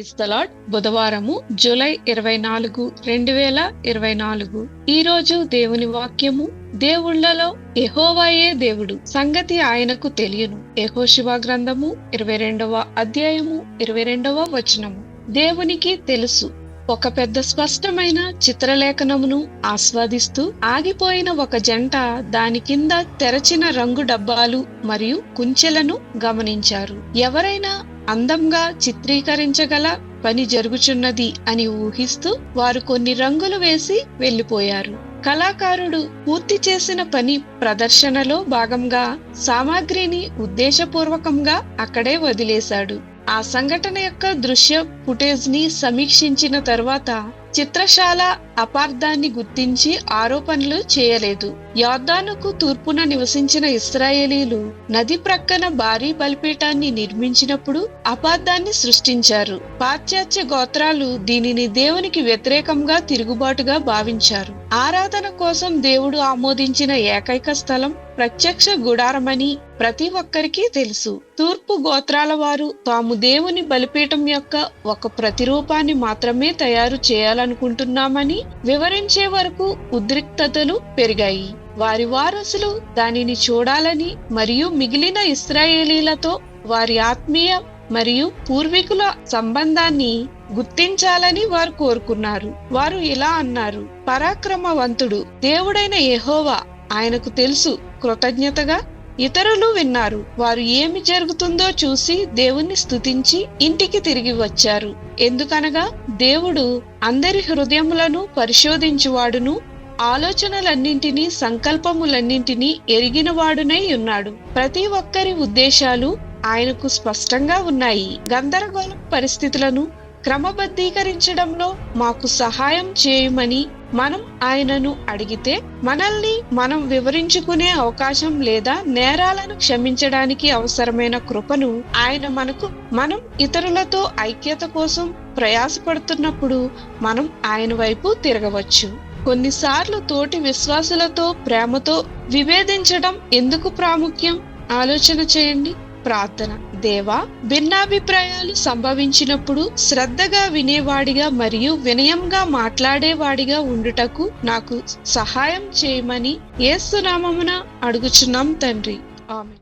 Praise తలాడ్ బుధవారము July ఇరవై నాలుగు రెండు వేల ఇరవై నాలుగు. ఈ రోజు దేవుని వాక్యము దేవుళ్ళలో ఎహోవాయే దేవుడు. సంగతి ఆయనకు తెలియను. ఎహోశివ గ్రంథము ఇరవై రెండవ అధ్యాయము ఇరవై రెండవ వచనము. దేవునికి తెలుసు. ఒక పెద్ద స్పష్టమైన చిత్రలేఖనమును ఆస్వాదిస్తూ ఆగిపోయిన ఒక జంట దాని కింద తెరచిన రంగు డబ్బాలు మరియు కుంచెలను గమనించారు. ఎవరైనా అందంగా చిత్రీకరించగల పని జరుగుచున్నది అని ఊహిస్తూ వారు కొన్ని రంగులు వేసి వెళ్ళిపోయారు కళాకారుడు పూర్తి చేసిన పని ప్రదర్శనలో భాగంగా సామాగ్రిని ఉద్దేశపూర్వకంగా అక్కడే వదిలేశాడు. ఆ సంఘటన యొక్క దృశ్య ఫుటేజ్ని సమీక్షించిన తర్వాత చిత్రశాల అపార్థాన్ని గుర్తించి ఆరోపణలు చేయలేదు. యోర్దానుకు తూర్పున నివసించిన ఇస్రాయేలీలు నది ప్రక్కన భారీ బలిపీఠాన్ని నిర్మించినప్పుడు అపార్థాన్ని సృష్టించారు. పాశ్చాత్య గోత్రాలు దీనిని దేవునికి వ్యతిరేకంగా తిరుగుబాటుగా భావించారు. ఆరాధన కోసం దేవుడు ఆమోదించిన ఏకైక స్థలం ప్రత్యక్ష గుడారమని ప్రతి ఒక్కరికి తెలుసు. తూర్పు గోత్రాల వారు తాము దేవుని బలిపీఠం యొక్క ఒక ప్రతిరూపాన్ని మాత్రమే తయారు చేయాలనుకుంటున్నామని వివరించే వరకు ఉద్రిక్తతలు పెరిగాయి. వారి వారసులు దానిని చూడాలని మరియు మిగిలిన ఇస్రాయేలీలతో వారి ఆత్మీయ మరియు పూర్వీకుల సంబంధాన్ని గుర్తించాలని వారు కోరుకున్నారు. వారు ఇలా అన్నారు పరాక్రమవంతుడు దేవుడైన యహోవా ఆయనకు తెలుసు కృతజ్ఞతగా ఇతరులు విన్నారు. వారు ఏమి జరుగుతుందో చూసి దేవుణ్ణి స్తుతించి ఇంటికి తిరిగి వచ్చారు. ఎందుకనగా దేవుడు అందరి హృదయములను పరిశోధించువాడును ఆలోచనలన్నింటినీ సంకల్పములన్నింటినీ ఎరిగినవాడునై ఉన్నాడు. ప్రతి ఒక్కరి ఉద్దేశాలు ఆయనకు స్పష్టంగా ఉన్నాయి. గందరగోళ పరిస్థితులను క్రమబద్ధీకరించడంలో మాకు సహాయం చేయమని మనం ఆయనను అడిగితే మనల్ని మనం వివరించుకునే అవకాశం లేదా నేరాలను క్షమించడానికి అవసరమైన కృపను ఆయన మనకు మనం ఇతరులతో ఐక్యత కోసం ప్రయాసపడుతున్నప్పుడు మనం ఆయన వైపు తిరగవచ్చు. కొన్నిసార్లు తోటి విశ్వాసులతో ప్రేమతో విభేదించడం ఎందుకు ప్రాముఖ్యం? ఆలోచన చేయండి ప్రార్థన. దేవా భిన్నాభిప్రాయాలు సంభవించినప్పుడు శ్రద్ధగా వినేవాడిగా మరియు వినయంగా మాట్లాడేవాడిగా ఉండుటకు నాకు సహాయం చేయమని ఏసునామమున అడుగుచున్నాం తండ్రి. ఆమె